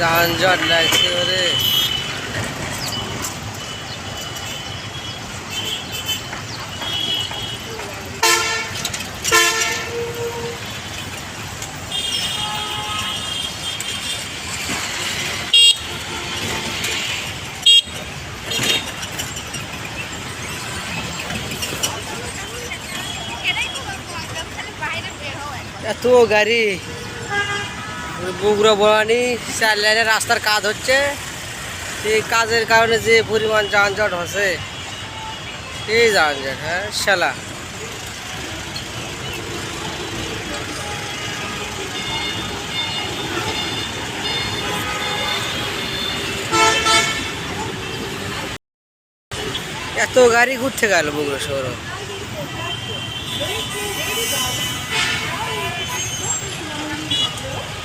যানজট লাগছে ওরে। এত গাড়ি। বগুড়া বড়ানি চার লাইনের রাস্তার কাজ হচ্ছে। এই কাজের কারণে যে পরিমাণ যানজট হচ্ছে, এই যানজট হ্যাঁ শালা। এত গাড়ি ঘুরতে গেল বগুড়া শহরে।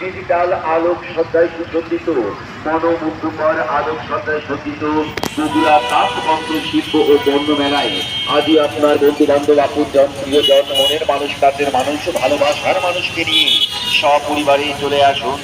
ডিজিটাল আলোক সজ্জায় সুসজ্জিত, মনোমুগ্ধকর আলোক সজ্জায় সজ্জিত বগুড়া তাপমন্ত্র শিল্প ও বন্য মেলায় আজই আপনার বন্ধু বান্ধব আপনজন প্রিয়জন, মনের মানুষ কাজের মানুষ, ভালোবাসার মানুষকে নিয়ে সপরিবারে চলে আসুন